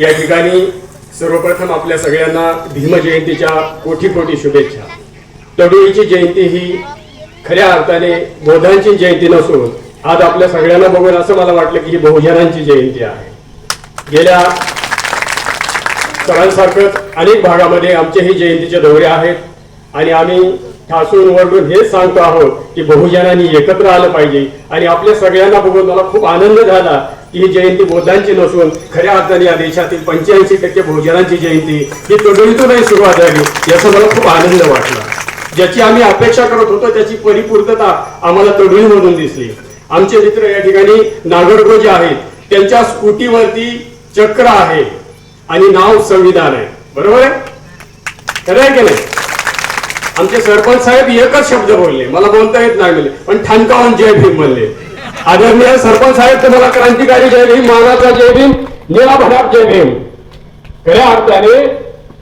या ठिकाणी सर्वप्रथम आपल्या सगळ्यांना भीमजयंतीच्या कोटी कोटी शुभेच्छा. तडुईची जयंती ही खऱ्या अर्थाने बोधांची जयंती नसून आज आपल्या सगळ्यांना बघून असं मला वाटलं की ही बहुजनांची जयंती आहे. गेल्या सरांसारखंच अनेक भागामध्ये आमचेही जयंतीचे दौरे आहेत आणि आम्ही ठासून वरडून हेच सांगतो आहोत की बहुजनांनी एकत्र आलं पाहिजे आणि आपल्या सगळ्यांना बघून मला खूप आनंद झाला ही जयंती बौद्धांची नसून खऱ्या अर्थाने या देशातील पंच्याऐंशी टक्के बहुजनांची जयंती ही तडोळीतूनही सुरुवात झाली याचा मला खूप आनंद वाटला. ज्याची आम्ही अपेक्षा करत होतो त्याची परिपूर्तता आम्हाला तडोळीमधून दिसली. आमचे मित्र या ठिकाणी नागरगोजे आहेत त्यांच्या स्कूटीवरती चक्र आहे आणि नाव संविधान आहे. बरोबर आहे? खरं आहे की नाही? आमचे सरपंच साहेब एकच शब्द बोलले मला बोलता येत नाही म्हणले पण ठणकावून जय भीम म्हणले. आदरणीय सरपंच साहेब तुम्हाला क्रांतिकारी जय भीम मानाचा जय भीम भराब जय भीम. खऱ्या अर्थाने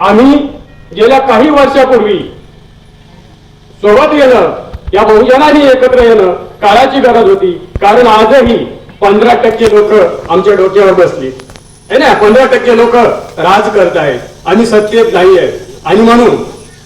आम्ही गेल्या काही वर्षापूर्वी सोबत येणं या बहुजनांनी एकत्र येणं काळाची गरज होती. कारण आजही पंधरा टक्के लोक आमच्या डोक्यावर बसली. हे ना? पंधरा टक्के लोक राज करत आहेत. आणि सत्तेत नाही आहेत. आणि म्हणून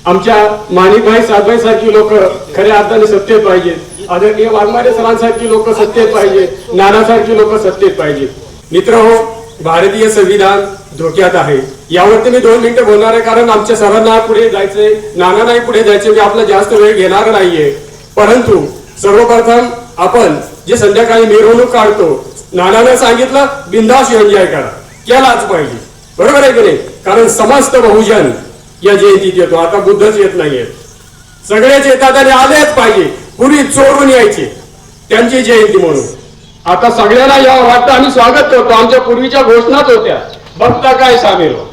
आमच्या माणिकभाई सातभाई सारखी लोक खऱ्या अर्थाने सत्तेत पाहिजेत. आदरणीय वाघमारे सरांसारखी लोक सत्तेत पाहिजे नानासारखी लोक सत्तेत पाहिजे. मित्र हो भारतीय संविधान धोक्यात आहे. यावरती मी दोन मिनिटं बोलणार आहे कारण आमच्या सरांना पुढे जायचंय नानांनाही पुढे जायचे म्हणजे मी आपला जास्त वेळ घेणार नाहीये. परंतु सर्वप्रथम आपण जे संध्याकाळी मिरवणूक काढतो नानानं सांगितलं बिंदास एन्जॉय करा. केलाच पाहिजे. बरोबर आहे की नाही? कारण समस्त बहुजन या जयंतीत येतो. आता बुद्धच येत नाहीये. सगळेच येतात आणि आलेच पाहिजे. पूर्वी चोरून यायचे. त्यांची जयंती म्हणून. आता सगळ्यांना या वाटतं आम्ही स्वागत करतो. आमच्या पूर्वीच्या घोषणाच होत्या. बघता काय सामील हो.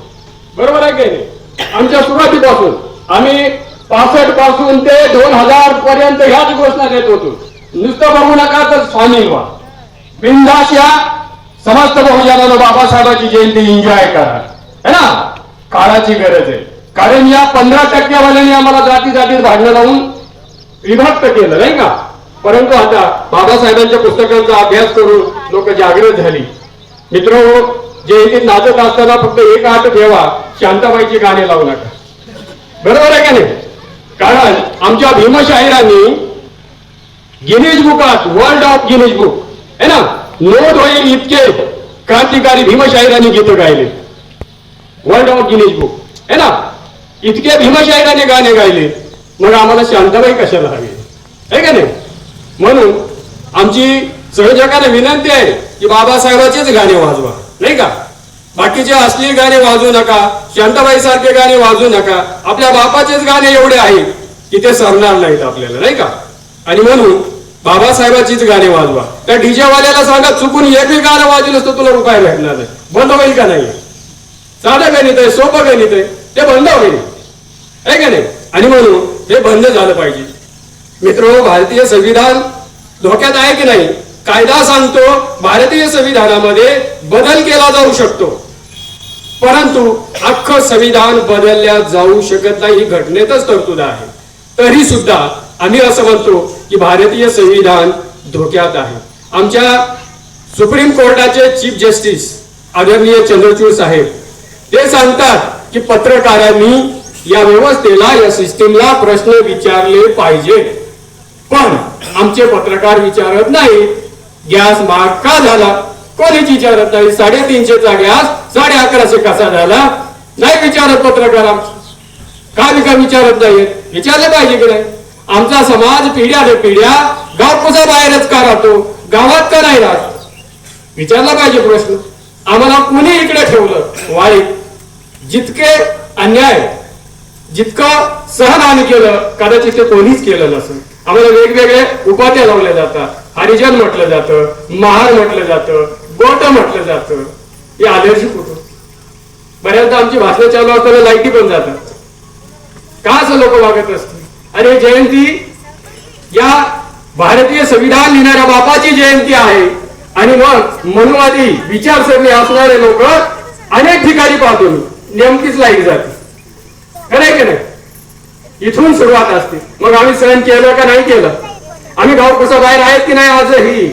बरोबर आहे की नाही? आमच्या सुरुवातीपासून आम्ही पासष्टपासून ते दोन हजार पर्यंत ह्याच घोषणा देत होतो. नुसतं बघू नका तर स्वामी व्हा. बिंदास या समस्त बहुजनानं बाबासाहेबांची जयंती एन्जॉय करा. है ना? काळाची गरज आहे. कारण या पंधरा टक्क्यावाल्यांनी आम्हाला जाती जातीत भांडणं लावून विभक्त केलं नाही का? परंतु आता बाबासाहेबांच्या पुस्तकांचा अभ्यास करून लोक जागृत झाली. मित्र जयंतीत नाचत असताना फक्त एक आठ ठेवा शांताबाईची गाणे लावू नका. बरोबर आहे का नाही? कारण आमच्या भीमशाहिरांनी गिनीज बुकात वर्ल्ड ऑफ गिनीज बुक है ना? नोंद होईल इतके क्रांतिकारी भीमशाहिरांनी गीत गायले. वर्ल्ड ऑफ गिनीज बुक है ना? इतके भीमशाहिरांनी गाणे गायले. मग आम्हाला शांताबाई कशाला हवी? आहे का नाही? म्हणून आमची सहजगाने विनंती आहे की बाबासाहेबाचेच गाणे वाजवा नाही का? बाकीचे असली गाणे वाजवू नका शांताबाई सारखे गाणे वाजू नका. आपल्या बापाचेच गाणे एवढे आहेत की ते सरणार नाहीत आपल्याला नाही का? आणि म्हणून बाबासाहेबाचीच गाणे वाजवा. त्या डीजेवाल्याला सांगा चुकून एकही गाणं वाजवलं तर तुला रुपये भेटणार नाही. बंद होईल का नाही? साधं गणित आहे सोपं गणित आहे. ते बंद होईल. आहे का नाही? आणि म्हणून हे बंद झालं पाहिजे. मित्र भारतीय संविधान धोक्यात आहे की नाही? कायदा सांगतो भारतीय संविधानामध्ये बदल केला जाऊ शकतो. परंतु अख्खं संविधान बदलल्या जाऊ शकत नाही ही घटनेतच तरतूद आहे. तरी सुद्धा आम्ही असं म्हणतो की भारतीय संविधान धोक्यात आहे. आमच्या सुप्रीम कोर्टाचे चीफ जस्टिस आदरणीय चंद्रचूड साहेब ते सांगतात की पत्रकारांनी या व्यवस्थेला या सिस्टीमला प्रश्न विचारले पाहिजे. पण आमचे पत्रकार विचारत नाही गॅस महाग का झाला? कोणीच विचारत नाही. साडेतीनशेचा गॅस साडे अकराशे कसा झाला? नाही विचारत पत्रकार आमचे का विचारत नाही विचारले पाहिजे की नाही? आमचा समाज पिढ्या रे पिढ्या गावपुसा बाहेरच का राहतो? गावात का नाही राहत? विचारला पाहिजे प्रश्न. आम्हाला कुणी इकडे ठेवलं? वाईट. जितके अन्याय जितकं सहन आम्ही केलं कदाचित ते कोणीच केलं नसेल आम्हाला वेगवेगळे उपाध्या लावल्या जातात. हरिजन म्हटलं जातं महार म्हटलं जातं गोट म्हटलं जातं. हे आदर्श कुठं? बऱ्याचदा आमची भाषा चालू असताना लाईटी पण जातात. का असं लोक वागत असतील? अरे जयंती या भारतीय संविधान लिहिणाऱ्या बापाची जयंती आहे. आणि मग मनुवादी विचारसरणी असणारे लोक अनेक ठिकाणी पाहतो नेमकीच लाइट जाते. खरं की नाही इथून सुरुवात असते. मग आम्ही सहन केलं का नाही केलं? आम्ही गाव कसं बाहेर आहेत की नाही आजही?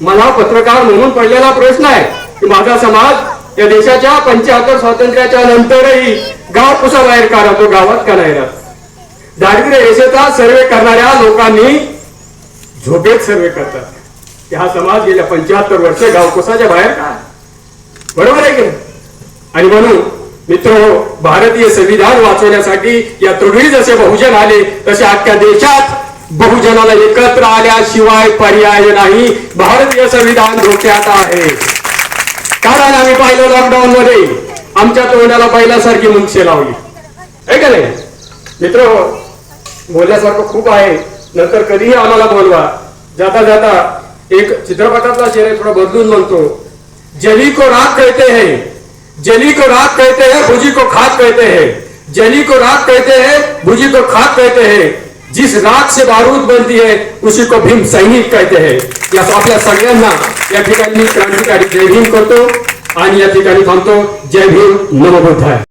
मला पत्रकार म्हणून पडलेला प्रश्न आहे की माझा समाज या देशाच्या पंच्याहत्तर स्वातंत्र्याच्या नंतरही गाव कसा बाहेर का राहतो गावात का नाही राहत? दारिद्र्य रेषेचा सर्वे करणाऱ्या लोकांनी झोपेत सर्वे करतात. की हा समाज गेल्या पंच्याहत्तर वर्ष गावकसाच्या बाहेर का बरोबर आहे की आणि म्हणून मित्र भारतीय संविधान वाचवण्यासाठी या तृणीत जसे बहुजन आले तसे अख्ख्या देशात बहुजनाला एकत्र आल्याशिवाय पर्याय नाही. भारतीय संविधान धोक्यात आहे. कारण आम्ही पाहिलं लॉकडाऊन मध्ये आमच्या तोंडाला पहिल्यासारखी मुंगसे लावली. आहे का नाही? मित्र बोलण्यासारखं खूप आहे. नंतर कधीही आम्हाला बोलवा. जाता जाता एक चित्रपटातला शेर थोडा बदलून म्हणतो. जली को राग कहते हैं जली को रात कहते हैं भुजी को खाद कहते हैं। जली को रात कहते हैं भुजी को खाद कहते हैं। जिस रात से बारूद बनती है, उसी को भीम सैनिक कहते हैं। या आपल्या सगळ्यांना या ठिकाणी क्रांतिकारी जय भीम करतो, आणि या ठिकाणी थांबतो, जय भीम नमो बुद्धाय